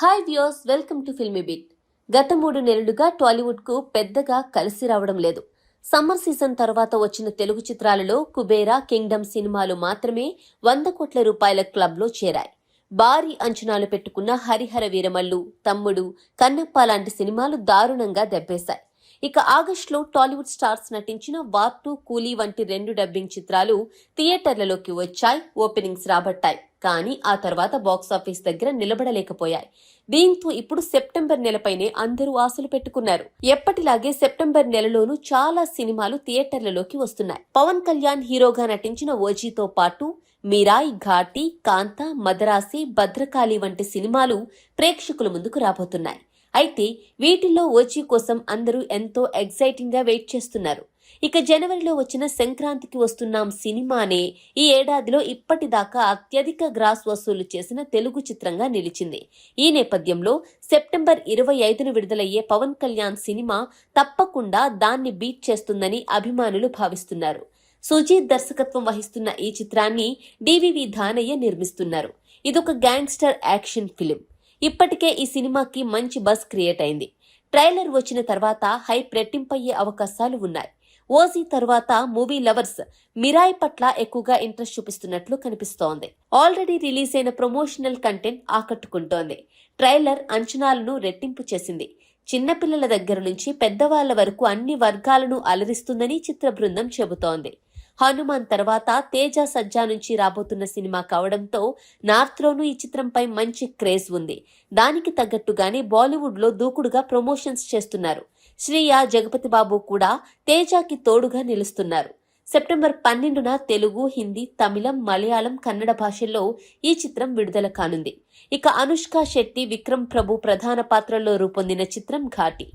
Hi views welcome to Filmi Beat. గత మూడు నెలలుగా టాలీవుడ్కు పెద్దగా కలిసి రావడం లేదు. సమ్మర్ సీజన్ తర్వాత వచ్చిన తెలుగు చిత్రాలలో కుబేరా కింగ్డమ్ సినిమాలు మాత్రమే వంద కోట్ల రూపాయల క్లబ్లో చేరాయి. భారీ అంచనాలు పెట్టుకున్న హరిహర వీరమల్లు తమ్ముడు కన్నప్ప లాంటి సినిమాలు దారుణంగా దెబ్బేశాయి. ఇక ఆగస్టులో టాలీవుడ్ స్టార్స్ నటించిన వార్ టూ కూలీ వంటి రెండు డబ్బింగ్ చిత్రాలు థియేటర్లలోకి వచ్చాయి ఓపెనింగ్స్ రాబట్టాయి. కానీ ఆ తర్వాత బాక్సాఫీస్ దగ్గర నిలబడలేకపోయాయి. దీంతో ఇప్పుడు సెప్టెంబర్ నెలపైనే అందరూ ఆశలు పెట్టుకున్నారు. ఎప్పటిలాగే సెప్టెంబర్ నెలలోనూ చాలా సినిమాలు థియేటర్లలోకి వస్తున్నాయి. పవన్ కళ్యాణ్ హీరోగా నటించిన ఓజీతో పాటు మీరాయ్ ఘాటి కాంత మదరాసి భద్రకాళి వంటి సినిమాలు ప్రేక్షకుల ముందుకు రాబోతున్నాయి. అయితే వీటిల్లో ఓజీ కోసం అందరూ ఎంతో ఎగ్జైటింగ్గా వెయిట్ చేస్తున్నారు. ఇక జనవరిలో వచ్చిన సంక్రాంతికి వస్తున్నాం సినిమానే ఈ ఏడాదిలో ఇప్పటిదాకా అత్యధిక గ్రాస్ వసూలు చేసిన తెలుగు చిత్రంగా నిలిచింది. ఈ నేపథ్యంలో సెప్టెంబర్ ఇరవై ఐదున విడుదలయ్యే పవన్ కళ్యాణ్ సినిమా తప్పకుండా దాన్ని బీట్ చేస్తుందని అభిమానులు భావిస్తున్నారు. సుజీత్ దర్శకత్వం వహిస్తున్న ఈ చిత్రాన్ని డివివి ధానయ్య నిర్మిస్తున్నారు. ఇదొక గ్యాంగ్స్టర్ యాక్షన్ ఫిలిం. ఇప్పటికే ఈ సినిమాకి మంచి బస్ క్రియేట్ అయింది. ట్రైలర్ వచ్చిన తర్వాత హైప్ రెట్టింపయ్యే అవకాశాలు ఉన్నాయి. ఓజీ తర్వాత మూవీ లవర్స్ మిరాయ్ పట్ల ఎక్కువగా ఇంట్రెస్ట్ చూపిస్తున్నట్లు కనిపిస్తోంది. ఆల్రెడీ రిలీజ్ అయిన ప్రమోషనల్ కంటెంట్ ఆకట్టుకుంటోంది. ట్రైలర్ అంచనాలను రెట్టింపు చేసింది. చిన్నపిల్లల దగ్గర నుంచి పెద్దవాళ్ళ వరకు అన్ని వర్గాలను అలరిస్తుందని చిత్ర బృందం చెబుతోంది. హనుమాన్ తర్వాత తేజ సజ్జా నుంచి రాబోతున్న సినిమా కావడంతో నార్త్లోనూ ఈ చిత్రంపై మంచి క్రేజ్ ఉంది. దానికి తగ్గట్టుగానే బాలీవుడ్లో దూకుడుగా ప్రమోషన్స్ చేస్తున్నారు. శ్రీయ జగపతి బాబు కూడా తేజాకి తోడుగా నిలుస్తున్నారు. సెప్టెంబర్ పన్నెండున తెలుగు హిందీ తమిళం మలయాళం కన్నడ భాషల్లో ఈ చిత్రం విడుదల కానుంది. ఇక అనుష్క శెట్టి విక్రమ్ ప్రభు ప్రధాన పాత్రల్లో రూపొందిన చిత్రం ఘాటి.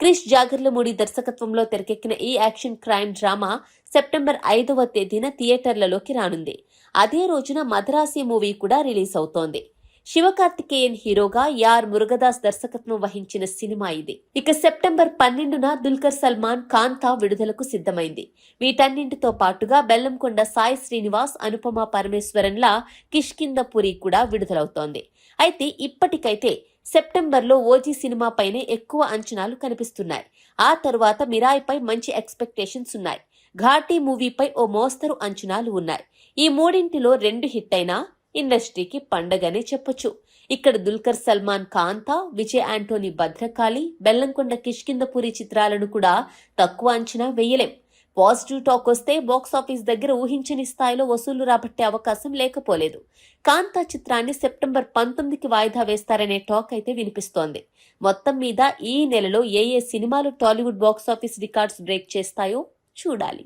క్రిష్ జాగర్లమూడి దర్శకత్వంలో తెరకెక్కిన ఈ యాక్షన్ క్రైమ్ డ్రామా సెప్టెంబర్ ఐదవ తేదీన థియేటర్లలోకి రానుంది. అదే రోజున మద్రాసి మూవీ కూడా రిలీజ్ అవుతోంది. శివకార్తికేయన్ హీరోగా యార్ మురుగదాస్ దర్శకత్వం వహించిన సినిమా ఇది. ఇక సెప్టెంబర్ పన్నెండున దుల్కర్ సల్మాన్ కాంతా విడుదలకు సిద్ధమైంది. వీటన్నింటితో పాటుగా బెల్లంకొండ సాయి శ్రీనివాస్ అనుపమ పరమేశ్వరన్ల కిష్కిందపురి కూడా విడుదలవుతోంది. అయితే ఇప్పటికైతే సెప్టెంబర్లో ఓజీ సినిమాపైనే ఎక్కువ అంచనాలు కనిపిస్తున్నాయి. ఆ తరువాత మిరాయిపై మంచి ఎక్స్పెక్టేషన్స్ ఉన్నాయి. ఘాటీ మూవీపై ఓ మోస్తరు అంచనాలు ఉన్నాయి. ఈ మూడింటిలో రెండు హిట్ అయినా ఇండస్ట్రీకి పండగనే చెప్పొచ్చు. ఇక్కడ దుల్కర్ సల్మాన్ కాంతా విజయ్ ఆంటోనీ భద్రకాళి బెల్లంకొండ కిష్కిందపురి చిత్రాలను కూడా తక్కువ అంచనా వేయలేం. పాజిటివ్ టాక్ వస్తే బాక్స్ ఆఫీస్ దగ్గర ఊహించని స్థాయిలో వసూలు రాబట్టే అవకాశం లేకపోలేదు. కాంతా చిత్రాన్ని సెప్టెంబర్ పంతొమ్మిదికి వాయిదా వేస్తారనే టాక్ అయితే వినిపిస్తోంది. మొత్తం మీద ఈ నెలలో ఏ ఏ సినిమాలు Tollywood box office records break చేస్తాయో చూడాలి.